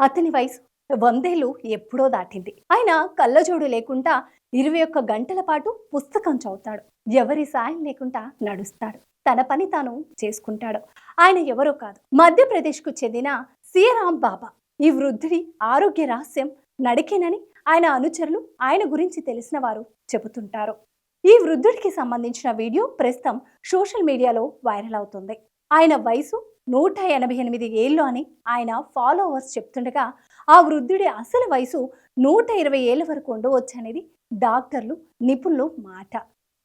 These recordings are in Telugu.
అతని వయసు వందేలు ఎప్పుడో దాటింది. ఆయన కళ్ళజోడు లేకుండా ఇరవై ఒక్క గంటల పాటు పుస్తకం చదువుతాడు. ఎవరి సాయం లేకుండా నడుస్తాడు. తన పని తాను చేసుకుంటాడు. ఆయన ఎవరో కాదు. మధ్యప్రదేశ్కు చెందిన సీరామ్ బాబా. ఈ వృద్ధుడి ఆరోగ్య రహస్యం నడికేనని ఆయన అనుచరులు ఆయన గురించి తెలిసిన వారు చెబుతుంటారు. ఈ వృద్ధుడికి సంబంధించిన వీడియో ప్రస్తుతం సోషల్ మీడియాలో వైరల్ అవుతుంది. ఆయన వయసు నూట ఎనభై ఎనిమిది ఏళ్ళు అని ఆయన ఫాలోవర్స్ చెప్తుండగా ఆ వృద్ధుడి అసలు వయసు నూట ఇరవై ఏళ్ళ వరకు ఉండవచ్చు అనేది డాక్టర్లు నిపుణులు మాట.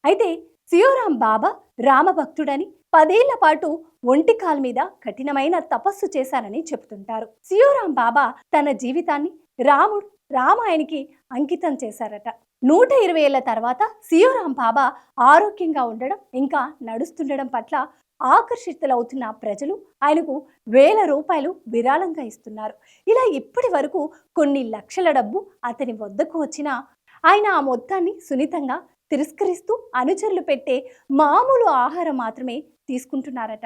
అయితే సియోరాం బాబా రామభక్తుడని పదేళ్ళ పాటు ఒంటికాల్ మీద కఠినమైన తపస్సు చేశారని చెబుతుంటారు సియోరాం బాబా తన జీవితాన్ని రాముడు రామాయణకి అంకితం చేశారట. నూట ఇరవై ఏళ్ళ తర్వాత సియోరాం బాబా ఆరోగ్యంగా ఉండడం ఇంకా నడుస్తుండడం పట్ల ఆకర్షితులవుతున్న ప్రజలు ఆయనకు వేల రూపాయలు విరాళంగా ఇస్తున్నారు. ఇలా ఇప్పటి వరకు కొన్ని లక్షల డబ్బు అతని వద్దకు వచ్చినా ఆయన ఆ మొత్తాన్ని సున్నితంగా తిరస్కరిస్తూ అనుచరులు పెట్టే మామూలు ఆహారం మాత్రమే తీసుకుంటున్నారట.